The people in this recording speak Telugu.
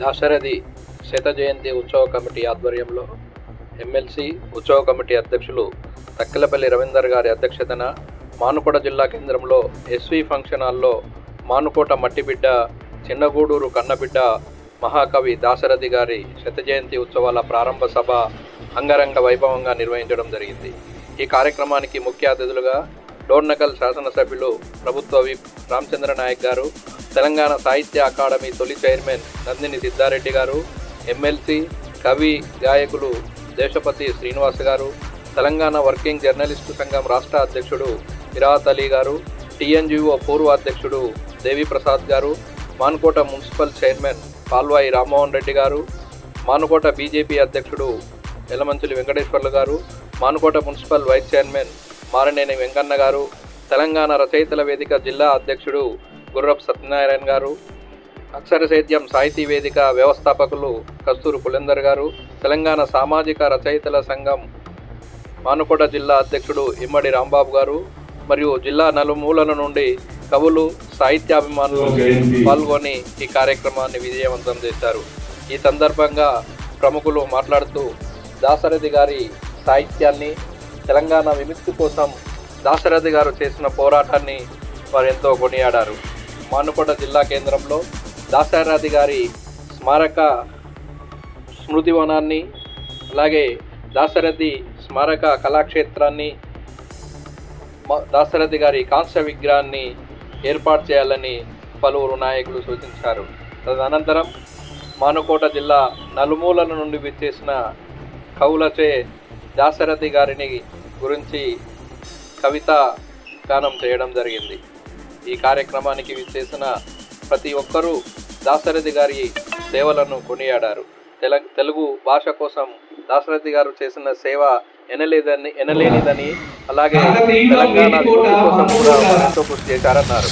దాశరథి శత జయంతి ఉత్సవ కమిటీ ఆధ్వర్యంలో ఎమ్మెల్సీ ఉత్సవ కమిటీ అధ్యక్షులు తక్కెలపల్లి రవీందర్ గారి అధ్యక్షతన మానుకోట జిల్లా కేంద్రంలో ఎస్వి ఫంక్షన్ హాల్లో మానుకోట మట్టిబిడ్డ చిన్నగూడూరు కన్నబిడ్డ మహాకవి దాశరథి గారి శత జయంతి ఉత్సవాల ప్రారంభ సభ అంగరంగ వైభవంగా నిర్వహించడం జరిగింది. ఈ కార్యక్రమానికి ముఖ్య అతిథులుగా డోర్నకల్ శాసనసభ్యులు ప్రభుత్వ విప్ రామచంద్ర నాయక్ గారు తెలంగాణ సాహిత్య అకాడమీ తొలి చైర్మన్ నందిని సిద్ధారెడ్డి గారు ఎమ్మెల్సీ కవి గాయకులు దేశపతి శ్రీనివాస్ గారు తెలంగాణ వర్కింగ్ జర్నలిస్టు సంఘం రాష్ట్ర అధ్యక్షుడు ఇరాత్ అలీ గారు టీఎన్జిఓ పూర్వ అధ్యక్షుడు దేవిప్రసాద్ గారు మానుకోట మున్సిపల్ చైర్మన్ పాల్వాయి రామ్మోహన్ రెడ్డి గారు మానుకోట బీజేపీ అధ్యక్షుడు ఎలమంచులి వెంకటేశ్వర్లు గారు Manukota municipal vice chairman Maraneni Venkanna గారు తెలంగాణ రచయితల వేదిక జిల్లా అధ్యక్షుడు గుర్రపు సత్యనారాయణ గారు అక్షర సేద్యం సాహితీ వేదిక వ్యవస్థాపకులు కస్తూరు పులేందర్ గారు తెలంగాణ సామాజిక రచయితల సంఘం మానుకోట జిల్లా అధ్యక్షుడు ఇమ్మడి రాంబాబు గారు మరియు జిల్లా నలుమూలల నుండి కవులు సాహిత్యాభిమానులు పాల్గొని ఈ కార్యక్రమాన్ని విజయవంతం చేశారు. ఈ సందర్భంగా ప్రముఖులు మాట్లాడుతూ దాసరథి గారి సాహిత్యాన్ని తెలంగాణ విముక్తి కోసం దాశరథి గారు చేసిన పోరాటాన్ని వారు ఎంతో కొనియాడారు. మానుకోట జిల్లా కేంద్రంలో దాశరథి గారి స్మారక స్మృతివనాన్ని అలాగే దాశరథి స్మారక కళాక్షేత్రాన్ని మ- దాశరథి గారి కాంస్య విగ్రహాన్ని ఏర్పాటు చేయాలని పలువురు నాయకులు సూచించారు. తదనంతరం మానుకోట జిల్లా నలుమూలల నుండి విచ్చేసిన కవులచే దాశరథి గారిని గురించి కవిత గానం చేయడం జరిగింది. ఈ కార్యక్రమానికి విచ్చేసిన ప్రతి ఒక్కరూ దాశరథి గారి సేవలను కొనియాడారు. తెల తెలుగు భాష కోసం దాశరథి గారు చేసిన సేవ ఎనలేదని ఎనలేనిదని అలాగే తెలంగాణ కోసం కూడా ఎంతో కృషి చేశారన్నారు.